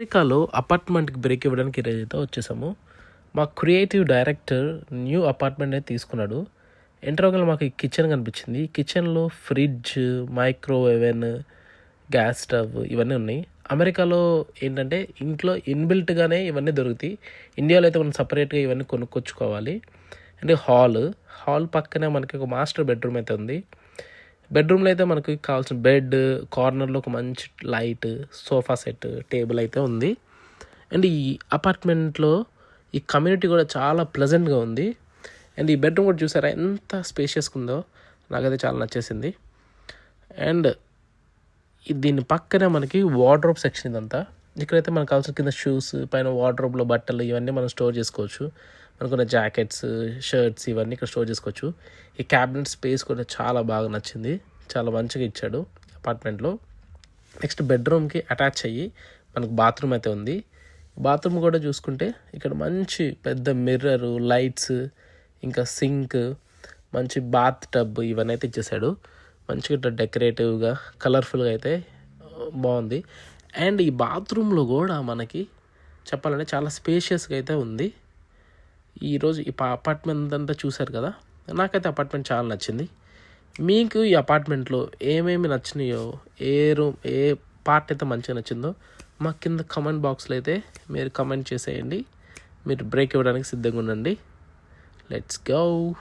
అమెరికాలో అపార్ట్మెంట్కి బ్రేక్ ఇవ్వడానికి ఈరోజు అయితే వచ్చేసాము. మా క్రియేటివ్ డైరెక్టర్ న్యూ అపార్ట్మెంట్ అయితే తీసుకున్నాడు. ఎంటర్ అవ్వగానే మాకు కిచెన్ కనిపించింది. కిచెన్లో ఫ్రిడ్జ్ మైక్రోవేవెన్ గ్యాస్ స్టవ్ ఇవన్నీ ఉన్నాయి. అమెరికాలో ఏంటంటే ఇంట్లో ఇన్బిల్ట్గానే ఇవన్నీ దొరుకుతాయి. ఇండియాలో అయితే మనం సపరేట్గా ఇవన్నీ కొనుక్కొచ్చుకోవాలి. అంటే హాల్ హాల్ పక్కనే మనకి ఒక మాస్టర్ బెడ్రూమ్ అయితే ఉంది. బెడ్రూమ్లో అయితే మనకి కావాల్సిన బెడ్ కార్నర్లో ఒక మంచి లైట్ సోఫా సెట్ టేబుల్ అయితే ఉంది. అండ్ ఈ అపార్ట్మెంట్లో ఈ కమ్యూనిటీ కూడా చాలా ప్లెజెంట్గా ఉంది. అండ్ ఈ బెడ్రూమ్ కూడా చూసారా ఎంత స్పేషియస్గా ఉందో నాకైతే చాలా నచ్చేసింది. అండ్ దీని పక్కనే మనకి వార్డ్రోబ్ సెక్షన్ ఇదంతా. ఇక్కడైతే మనకు కావాల్సిన కింద షూస్ పైన వార్డ్రోబ్లో బట్టలు ఇవన్నీ మనం స్టోర్ చేసుకోవచ్చు. మనకున్న జాకెట్స్ షర్ట్స్ ఇవన్నీ ఇక్కడ స్టోర్ చేసుకోవచ్చు. ఈ క్యాబినెట్ స్పేస్ కూడా చాలా బాగా నచ్చింది. చాలా మంచిగా ఇచ్చాడు అపార్ట్మెంట్లో నెక్స్ట్ బెడ్రూమ్కి అటాచ్ అయ్యి మనకు బాత్రూమ్ అయితే ఉంది. బాత్రూమ్ కూడా చూసుకుంటే ఇక్కడ మంచి పెద్ద మిర్రర్ లైట్స్ ఇంకా సింక్ మంచి బాత్ టబ్ ఇవన్నీ అయితే ఇచ్చేసాడు. మంచిగా ఇట్లా డెకరేటివ్గా కలర్ఫుల్గా అయితే బాగుంది. అండ్ ఈ బాత్రూంలో కూడా మనకి చెప్పాలంటే చాలా స్పేషియస్గా అయితే ఉంది. ఈరోజు ఈ అపార్ట్మెంట్ అంతా చూశారు కదా? నాకైతే అపార్ట్మెంట్ చాలా నచ్చింది. మీకు ఈ అపార్ట్మెంట్లో ఏమేమి నచ్చినాయో ఏ రూమ్ ఏ పార్ట్ అయితే మంచిగా నచ్చిందో మా కింద కమెంట్ బాక్స్లో అయితే మీరు కమెంట్ చేసేయండి. మీరు బ్రేక్ ఇవ్వడానికి సిద్ధంగా ఉండండి. లెట్స్ గౌ